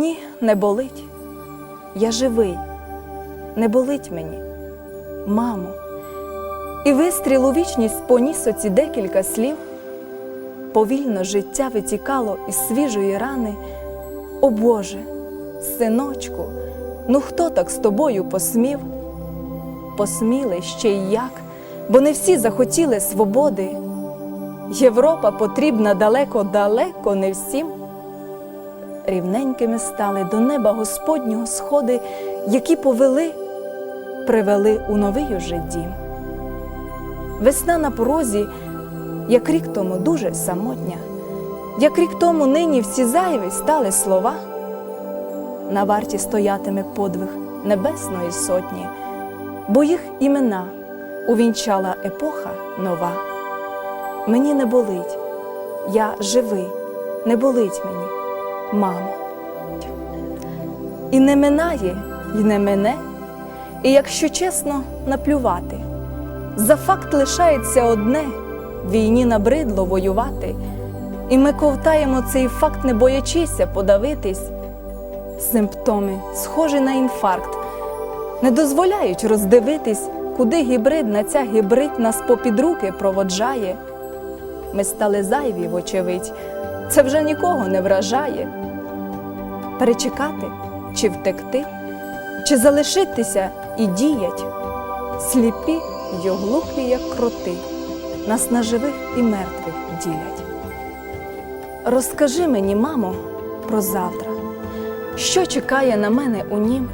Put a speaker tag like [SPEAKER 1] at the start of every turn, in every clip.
[SPEAKER 1] Мені не болить, я живий, не болить мені, мамо. І вистріл у вічність поніс оці декілька слів. Повільно життя витікало із свіжої рани. О Боже, синочку, ну хто так з тобою посмів? Посміли ще й як, бо не всі захотіли свободи. Європа потрібна далеко-далеко не всім. Рівненькими стали до неба Господнього сходи, які повели, привели у новий уже дім. Весна на порозі, як рік тому дуже самотня, як рік тому нині всі зайві стали слова. На варті стоятиме подвиг Небесної Сотні, бо їх імена увінчала епоха нова. Мені не болить, я живий, не болить мені, мамо. І не минає, і не мене, і якщо чесно, наплювати. За факт лишається одне війні набридло воювати, і ми ковтаємо цей факт, не боячися подавитись. Симптоми, схожі на інфаркт, не дозволяють роздивитись, куди гібридна ця гібрид нас попід руки проводжає. Ми стали зайві, вочевидь, це вже нікого не вражає. Перечекати чи втекти, чи залишитися і діять, сліпі й оглухлі, як кроти, нас на живих і мертвих ділять. Розкажи мені, мамо, про завтра, що чекає на мене у нім.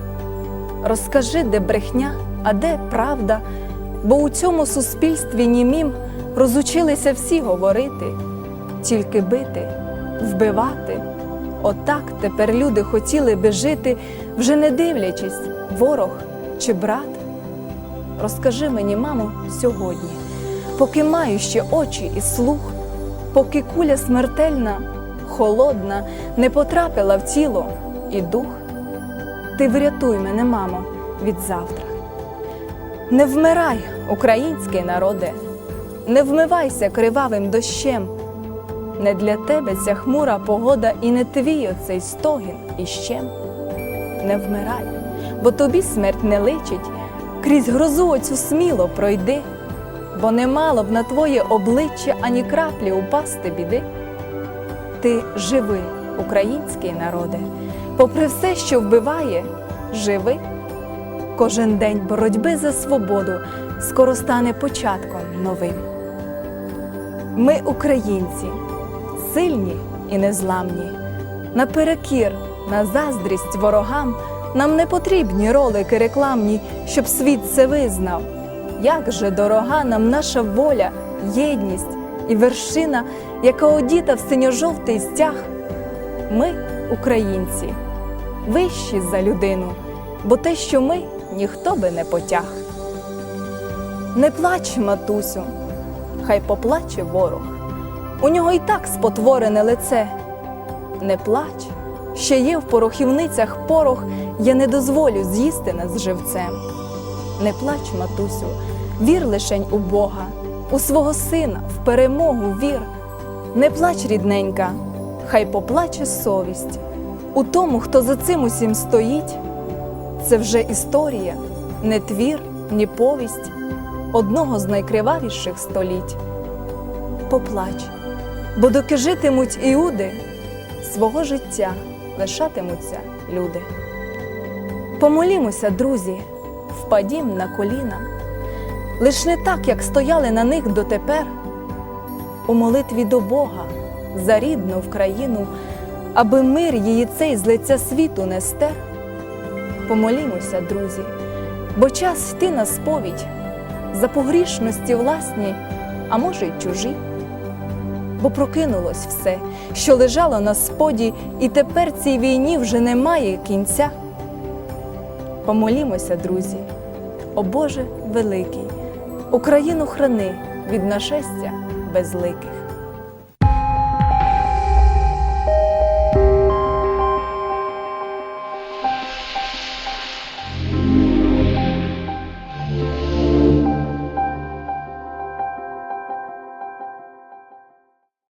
[SPEAKER 1] Розкажи, де брехня, а де правда, бо у цьому суспільстві німім розучилися всі говорити, тільки бити, вбивати. Отак тепер люди хотіли би жити, вже не дивлячись, ворог чи брат. Розкажи мені, мамо, сьогодні, поки маю ще очі і слух, поки куля смертельна, холодна, не потрапила в тіло і дух. Ти врятуй мене, мамо, від завтра. Не вмирай, український народе, не вмивайся кривавим дощем. Не для тебе ця хмура погода і не твій оцей стогін і щем. Не вмирай, бо тобі смерть не личить, крізь грозу оцю сміло пройди, бо не мало б на твоє обличчя ані краплі упасти біди. Ти живи, український народе, попри все, що вбиває, живи. Кожен день боротьби за свободу скоро стане початком новим. Ми, українці, сильні і незламні, наперекір, на заздрість ворогам, нам не потрібні ролики рекламні, щоб світ це визнав. Як же дорога нам наша воля, єдність і вершина, яка одіта в синьо-жовтий стяг. Ми, українці, вищі за людину, бо те, що ми, ніхто би не потяг. Не плач, матусю, хай поплаче ворог. У нього й так спотворене лице. Не плач, ще є в порохівницях порох, я не дозволю з'їсти нас живцем. Не плач, матусю, вір лишень у Бога, у свого сина, в перемогу вір. Не плач, рідненька, хай поплаче совість. У тому, хто за цим усім стоїть, це вже історія, не твір, ні повість одного з найкривавіших століть. Поплач, бо доки житимуть іуди, свого життя лишатимуться люди. Помолімося, друзі, впадім на коліна, лиш не так, як стояли на них дотепер, у молитві до Бога за рідну в країну, аби мир її цей з лиця світу не стер. Помолімося, друзі, бо час йти на сповідь за погрішності власні, а може й чужі. Бо прокинулось все, що лежало на споді, і тепер цій війні вже немає кінця. Помолімося, друзі, о Боже великий, Україну храни від нашестя безликих.